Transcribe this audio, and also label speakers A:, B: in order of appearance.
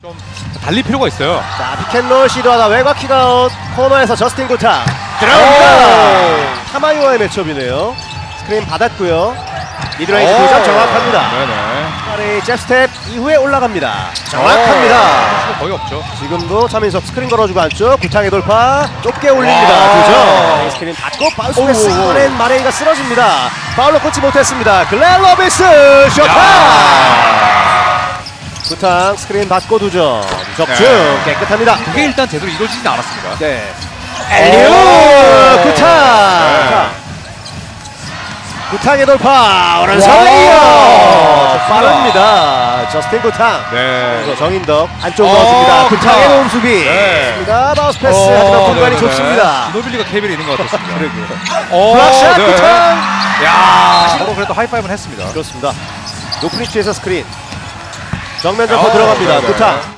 A: 좀 달릴 필요가 있어요.
B: 자 피켓롤 시도하다 아웃 코너에서 저스틴 구타. 들어갑니다. 타마이와의 매첩이네요. 스크린 받았고요. 미드레인지
A: 오.
B: 2점 정확합니다.
A: 네네.
B: 파리 잽스텝 이후에 올라갑니다. 정확합니다.
A: 오, 거의 없죠.
B: 지금도 차민석 스크린 걸어주고 안쪽 구창의 돌파 좁게 올립니다.
A: 와.
B: 두점 스크린 받고 바우스 패스
A: 오.
B: 이번엔 마레이가 쓰러집니다. 파울로 꽂지 못했습니다. 글렌 러비스 쇼타 구탕 스크린 받고 두점 적중
A: 네.
B: 깨끗합니다
A: 그게 일단 제대로 이루어지진 않았습니다.
B: 네.
A: 오.
B: 엘리오 구탕
A: 네.
B: 자, 구탕의 돌파 오른손
A: 와.
B: 레이어
A: 좋습니다.
B: 빠릅니다 저스틴 구탕
A: 네.
B: 정인덕 안쪽
A: 어,
B: 넣어줍니다. 구탕의
A: 구탕.
B: 도움 수비.
A: 네.
B: 좋습니다. 바우스 패스
A: 어,
B: 하지만 공간이
A: 네네네.
B: 좁습니다.
A: 이노빌리가 KBL이 있는 것 같았습니다.
B: 그리고
A: 오,
B: 블락샷
A: 네.
B: 구탕.
A: 야, 서로 그래도 하이파이브는 했습니다.
B: 그렇습니다. 높은 위치에서 스크린. 정면 점퍼
A: 어,
B: 들어갑니다.
A: 네네.
B: 구탕.